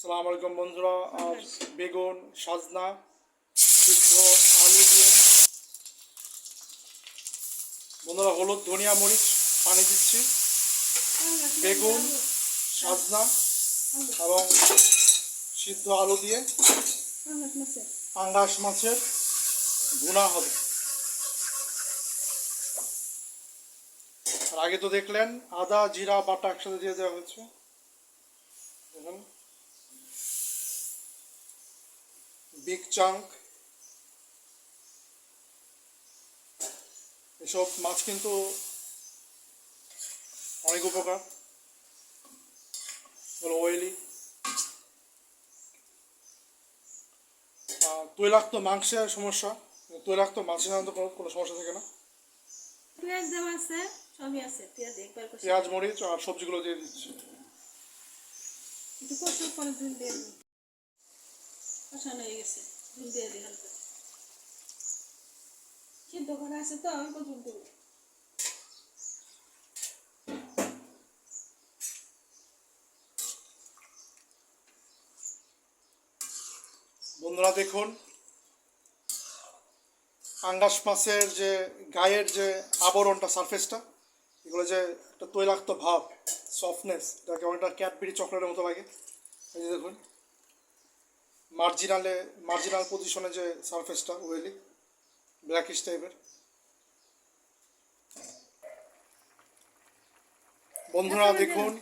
সালাম আলাইকুম বন্ধুরা আর বেগুন সাজনা সিদ্ধ আলু দিয়ে। বন্ধুরা হলুদ ধনিয়া মরিচ পানি দিচ্ছি। বেগুন সাজনা এবং সিদ্ধ আলু দিয়ে। পাঙ্গাস মাছের ভুনা হবে। আর আগে তো দেখলেন আদা জিরা বাটা একসাথে দিয়ে দেওয়া হয়েছে। দেখুন। বিগ চাঙ্ক এসব মাছ কিন্তু অনেক উপকার। অয়েলি তৈলাক্ত মাংসের সমস্যা। তৈলাক্ত মাছের সাধারণত কোনো সমস্যা থাকে না। পেঁয়াজ মরিচ আর সবজিগুলো দিয়ে দিচ্ছি একটু কষার পরে দুধ দিয়ে দিই হয়ে গেছে দিয়ে দিই হালকা সিদ্ধ করা আছে তো দেবো। বন্ধুরা, দেখুন আঙ্গাস মাছের যে গায়ের যে আবরণটা সারফেসটা এগুলো যে একটা তৈলাক্ত ভাব সফটনেস এটাকে অনেকটা ক্যাডবেরি চকলেটের মতো লাগে। এই যে দেখুন মার্জিনালে মার্জিনাল পজিশনে যে সারফেসটা ওয়েলি ব্ল্যাকিশ টাইপের বন্ধুরা দেখুন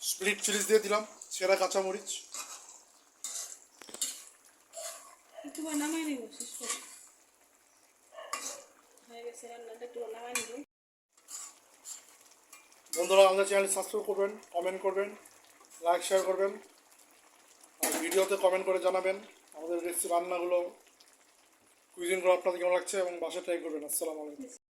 স্প্লিট চিলিজ দিয়ে দিলাম সেরা কাঁচামরিচ। বন্ধুরা আমাদের চ্যানেল সাবস্ক্রাইব করবেন কমেন্ট করবেন লাইক শেয়ার করবেন। ভিডিওতে কমেন্ট করে জানাবেন। আমাদের রেসিপি রান্নাগুলো। কুইজিনগুলো আপনাদের কেমন লাগছে এবং বাসায় ট্রাই করবেন। আসসালামু আলাইকুম।